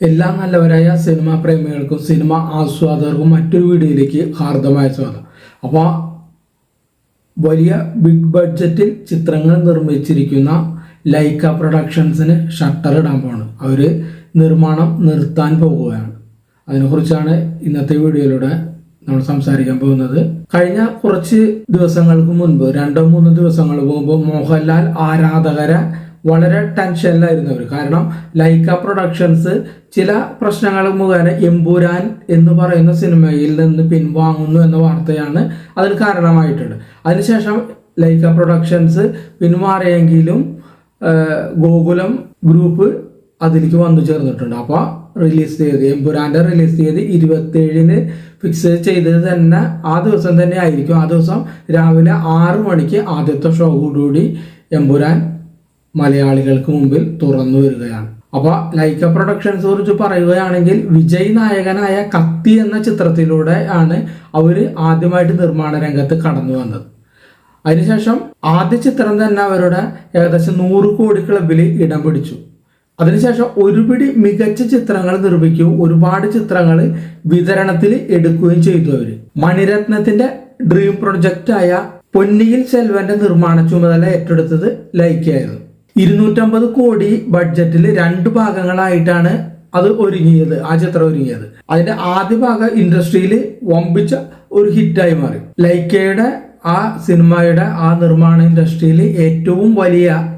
എല്ലാ നല്ലവരായ cinema പ്രേമികൾക്കും cinema ആസ്വാദകർക്കും മറ്റൊരു വീഡിയോയിലേക്ക് ഹാർദമായ സ്വാഗതം. അപ്പോൾ വലിയ ബിഗ് ബഡ്ജറ്റിൽ ചിത്രങ്ങൾ നിർമ്മിച്ചിരിക്കുന്ന ലൈക്ക പ്രൊഡക്ഷൻസിന് ഷട്ടർ ഇടാൻ പോവാണ്. അവർ നിർമ്മാണം നിർത്താൻ പോകുകയാണ് അതിനെക്കുറിച്ചാണ് ഇന്നത്തെ വീഡിയോയിലൂടെ നമ്മൾ സംസാരിക്കാൻ പോകുന്നത്. കഴിഞ്ഞ കുറച്ച് ദിവസങ്ങൾക്ക് മുൻപ് രണ്ടോ മൂന്നോ ദിവസങ്ങൾ മുമ്പ് മോഹൻലാൽ ആരാധകരെ വളരെ ടെൻഷനിലായിരുന്നു അവർ. കാരണം ലൈക്ക പ്രൊഡക്ഷൻസ് ചില പ്രശ്നങ്ങൾ മുഖേന എമ്പുരാൻ എന്ന് പറയുന്ന സിനിമയിൽ നിന്ന് പിൻവാങ്ങുന്നു എന്ന വാർത്തയാണ് അതിന് കാരണമായിട്ടുണ്ട് അതിനുശേഷം ലൈക്ക പ്രൊഡക്ഷൻസ് പിന്മാറിയെങ്കിലും ഗോകുലം ഗ്രൂപ്പ് അതിലേക്ക് വന്നു ചേർന്നിട്ടുണ്ട്. അപ്പോൾ റിലീസ് തീയതി എമ്പുരാന്റെ റിലീസ് തീയതി ഇരുപത്തേഴിന് ഫിക്സ് ചെയ്തത് തന്നെ ആ ദിവസം തന്നെ ആയിരിക്കും. ആ ദിവസം രാവിലെ ആറ് മണിക്ക് ആദ്യത്തെ ഷോ കൂടി എമ്പുരാൻ മലയാളികൾക്ക് മുമ്പിൽ തുറന്നു വരികയാണ്. അപ്പൊ ലൈക്ക പ്രൊഡക്ഷൻസ് കുറിച്ച് പറയുകയാണെങ്കിൽ വിജയ് നായകനായ കത്തി എന്ന ചിത്രത്തിലൂടെ ആണ് അവർ ആദ്യമായിട്ട് നിർമ്മാണ രംഗത്ത് കടന്നു വന്നത്. അതിനുശേഷം ആദ്യ ചിത്രം തന്നെ അവരുടെ ഏകദേശം നൂറ് കോടി ക്ലബിൽ ഇടം പിടിച്ചു. അതിനുശേഷം ഒരുപിടി മികച്ച ചിത്രങ്ങൾ നിർമ്മിക്കുകയും ഒരുപാട് ചിത്രങ്ങൾ വിതരണത്തിൽ എടുക്കുകയും ചെയ്തു അവർ. മണിരത്നത്തിന്റെ ഡ്രീം പ്രൊജക്റ്റായ പൊന്നിയിൽ സെൽവന്റെ നിർമ്മാണ ചുമതല ഏറ്റെടുത്തത് ലൈക്കായിരുന്നു ഇരുന്നൂറ്റമ്പത് കോടി ബഡ്ജറ്റിൽ രണ്ട് ഭാഗങ്ങളായിട്ടാണ് അത് ഒരുങ്ങിയത് ആ ചിത്രം ഒരുങ്ങിയത്. അതിന്റെ ആദ്യ ഭാഗം ഇൻഡസ്ട്രിയിൽ വമ്പിച്ച ഒരു ഹിറ്റായി മാറി. ലൈക്കയുടെ ആ സിനിമയുടെ ആ നിർമ്മാണ ഇൻഡസ്ട്രിയിൽ ഏറ്റവും വലിയ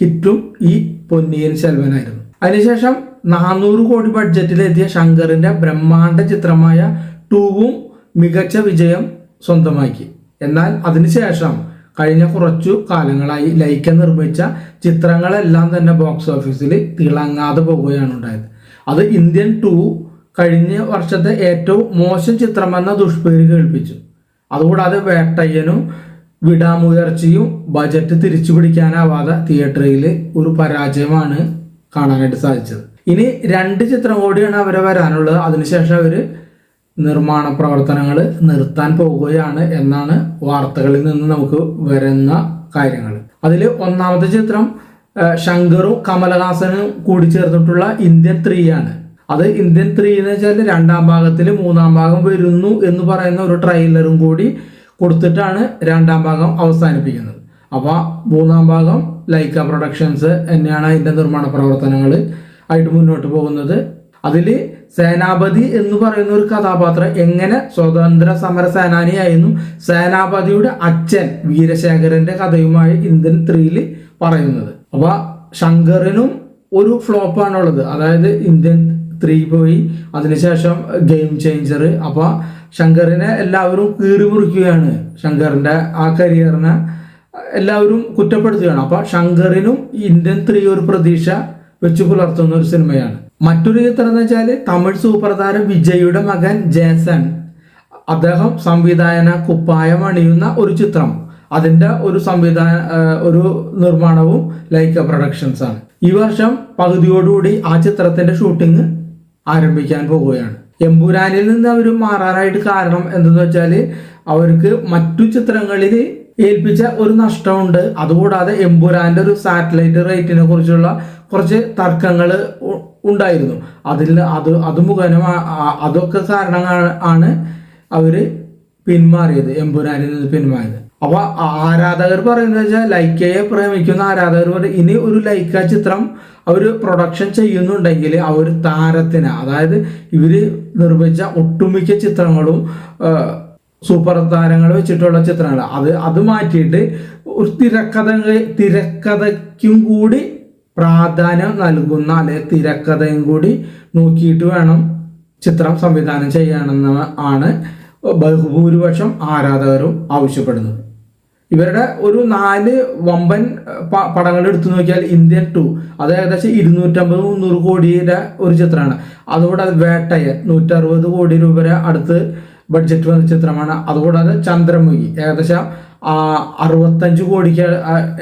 ഹിറ്റും ഈ പൊന്നിയൻ സെൽവനായിരുന്നു അതിനുശേഷം നാനൂറ് കോടി ബഡ്ജറ്റിലെത്തിയ ശങ്കറിന്റെ ബ്രഹ്മാണ്ഡ ചിത്രമായ ടൂവും മികച്ച വിജയം സ്വന്തമാക്കി. എന്നാൽ അതിനുശേഷം കഴിഞ്ഞ കുറച്ചു കാലങ്ങളായി ലൈക്ക നിർമ്മിച്ച ചിത്രങ്ങളെല്ലാം തന്നെ ബോക്സ് ഓഫീസിൽ തിളങ്ങാതെ പോവുകയാണ് ഉണ്ടായത്. അത് ഇന്ത്യൻ ടു കഴിഞ്ഞ വർഷത്തെ ഏറ്റവും മോശം ചിത്രമെന്ന ദുഷ്പേര് കേൾപ്പിച്ചു. അതുകൂടാതെ വേട്ടയ്യനും വിടാമുയർച്ചയും ബജറ്റ് തിരിച്ചു പിടിക്കാനാവാതെ തിയേറ്ററിൽ ഒരു പരാജയമാണ് കാണാനായിട്ട് സാധിച്ചത്. ഇനി രണ്ട് ചിത്രം കൂടിയാണ് അവരെ വരാനുള്ളത്. അതിനുശേഷം അവർ നിർമ്മാണ പ്രവർത്തനങ്ങൾ നിർത്താൻ പോവുകയാണ് എന്നാണ് വാർത്തകളിൽ നിന്ന് നമുക്ക് വരുന്ന കാര്യങ്ങൾ. അതിൽ ഒന്നാമത്തെ ചിത്രം ശങ്കറും കമലഹാസനും കൂടി ചേർത്തിട്ടുള്ള ഇന്ത്യൻ ത്രീ ആണ് അത് ഇന്ത്യൻ ത്രീ എന്ന് വെച്ചാൽ രണ്ടാം ഭാഗത്തിൽ മൂന്നാം ഭാഗം വരുന്നു എന്ന് പറയുന്ന ഒരു ട്രെയിലറും കൂടി കൊടുത്തിട്ടാണ് രണ്ടാം ഭാഗം അവസാനിപ്പിക്കുന്നത്. അപ്പോൾ മൂന്നാം ഭാഗം ലൈക്ക പ്രൊഡക്ഷൻസ് തന്നെയാണ് അതിന്റെ നിർമ്മാണ പ്രവർത്തനങ്ങൾ ആയിട്ട് മുന്നോട്ട് പോകുന്നത്. അതിൽ സേനാപതി എന്ന് പറയുന്ന ഒരു കഥാപാത്രം എങ്ങനെ സ്വതന്ത്ര സമര സേനാനിയായിരുന്നു സേനാപതിയുടെ അച്ഛൻ വീരശേഖരന്റെ കഥയുമായി ഇന്ത്യൻ ത്രീയിൽ പറയുന്നത്. അപ്പൊ ശങ്കറിനും ഒരു ഫ്ലോപ്പാണുള്ളത്. അതായത് ഇന്ത്യൻ ത്രീ പോയി അതിനുശേഷം ഗെയിം ചേഞ്ചർ അപ്പൊ ശങ്കറിനെ എല്ലാവരും കീറി മുറിക്കുകയാണ് ശങ്കറിന്റെ ആ കരിയറിനെ എല്ലാവരും കുറ്റപ്പെടുത്തുകയാണ്. അപ്പൊ ശങ്കറിനും ഇന്ത്യൻ ത്രീ ഒരു പ്രതീക്ഷ വെച്ച് പുലർത്തുന്ന ഒരു സിനിമയാണ്. മറ്റൊരു ചിത്രം എന്ന് വെച്ചാൽ തമിഴ് സൂപ്പർ താരം വിജയുടെ മകൻ ജേസൺ. അദ്ദേഹം സംവിധായന കുപ്പായം അണിയുന്ന ഒരു ചിത്രം. അതിന്റെ ഒരു സംവിധാന ഒരു നിർമ്മാണവും ലൈക്ക പ്രൊഡക്ഷൻസ് ആണ്. ഈ വർഷം പകുതിയോടുകൂടി ആ ചിത്രത്തിന്റെ ഷൂട്ടിംഗ് ആരംഭിക്കാൻ പോവുകയാണ്. എമ്പുരാനിൽ നിന്ന് അവർ മാറാനായിട്ട് കാരണം എന്തെന്ന് വെച്ചാൽ അവർക്ക് മറ്റു ചിത്രങ്ങളിൽ ഏൽപ്പിച്ച ഒരു നഷ്ടമുണ്ട്. അതുകൂടാതെ എമ്പുരാന്റെ ഒരു സാറ്റലൈറ്റ് റേറ്റിനെ കുറിച്ചുള്ള കുറച്ച് തർക്കങ്ങൾ ഉണ്ടായിരുന്നു. അതിൽ അത് അത് മുഖേന അതൊക്കെ കാരണം ആണ് അവർ പിന്മാറിയത് എമ്പുരാനിൽ നിന്ന് പിന്മാറിയത്. അപ്പൊ ആരാധകർ പറയുന്നത് വെച്ചാൽ ലൈക്കയെ പ്രേമിക്കുന്ന ആരാധകർ പറയും ഇനി ഒരു ലൈക്ക ചിത്രം അവർ പ്രൊഡക്ഷൻ ചെയ്യുന്നുണ്ടെങ്കിൽ ആ ഒരു താരത്തിന് അതായത് ഇവർ നിർമ്മിച്ച ഒട്ടുമിക്ക ചിത്രങ്ങളും സൂപ്പർ താരങ്ങൾ വെച്ചിട്ടുള്ള ചിത്രങ്ങൾ അത് അത് മാറ്റിയിട്ട് ഒരു തിരക്കഥ തിരക്കഥയ്ക്കും കൂടി പ്രാധാന്യം നൽകുന്ന അല്ലെ തിരക്കഥയും കൂടി നോക്കിയിട്ട് വേണം ചിത്രം സംവിധാനം ചെയ്യണമെന്ന് ആണ് ബഹുഭൂരിപക്ഷം ആരാധകരും ആവശ്യപ്പെടുന്നത്. ഇവരുടെ ഒരു നാല് വമ്പൻ പടങ്ങൾ എടുത്തു നോക്കിയാൽ ഇന്ത്യൻ ടു അത് ഏകദേശം ഇരുന്നൂറ്റമ്പത് മുന്നൂറ് കോടിയുടെ ഒരു ചിത്രമാണ്. അതുകൂടാതെ വേട്ടയൻ നൂറ്ററുപത് കോടി രൂപ അടുത്ത് ബഡ്ജറ്റ് വന്ന ചിത്രമാണ്. അതുകൂടാതെ ചന്ദ്രമുഖി ഏകദേശം അറുപത്തഞ്ച് കോടിക്ക്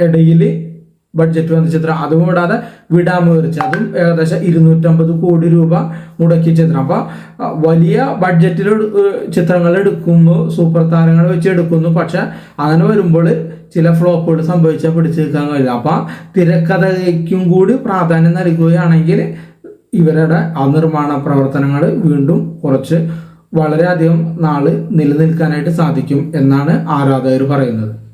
ഇടയിൽ ബഡ്ജറ്റ് വന്ന ചിത്രം. അതും കൂടാതെ വിടാമുയർച്ച അതും ഏകദേശം ഇരുന്നൂറ്റമ്പത് കോടി രൂപ മുടക്കിയ ചിത്രം. അപ്പൊ വലിയ ബഡ്ജറ്റിൽ ചിത്രങ്ങൾ എടുക്കുന്നു. സൂപ്പർ താരങ്ങൾ വെച്ച് എടുക്കുന്നു. പക്ഷെ അങ്ങനെ വരുമ്പോൾ ചില ഫ്ലോപ്പുകൾ സംഭവിച്ചാൽ പിടിച്ചു നിൽക്കാൻ കഴിയില്ല. അപ്പൊ തിരക്കഥയ്ക്കും കൂടി പ്രാധാന്യം നൽകുകയാണെങ്കിൽ ഇവരുടെ ആ നിർമ്മാണ പ്രവർത്തനങ്ങൾ വീണ്ടും കുറച്ച് വളരെയധികം നാൾ നിലനിൽക്കാനായിട്ട് സാധിക്കും എന്നാണ് ആരാധകർ പറയുന്നത്.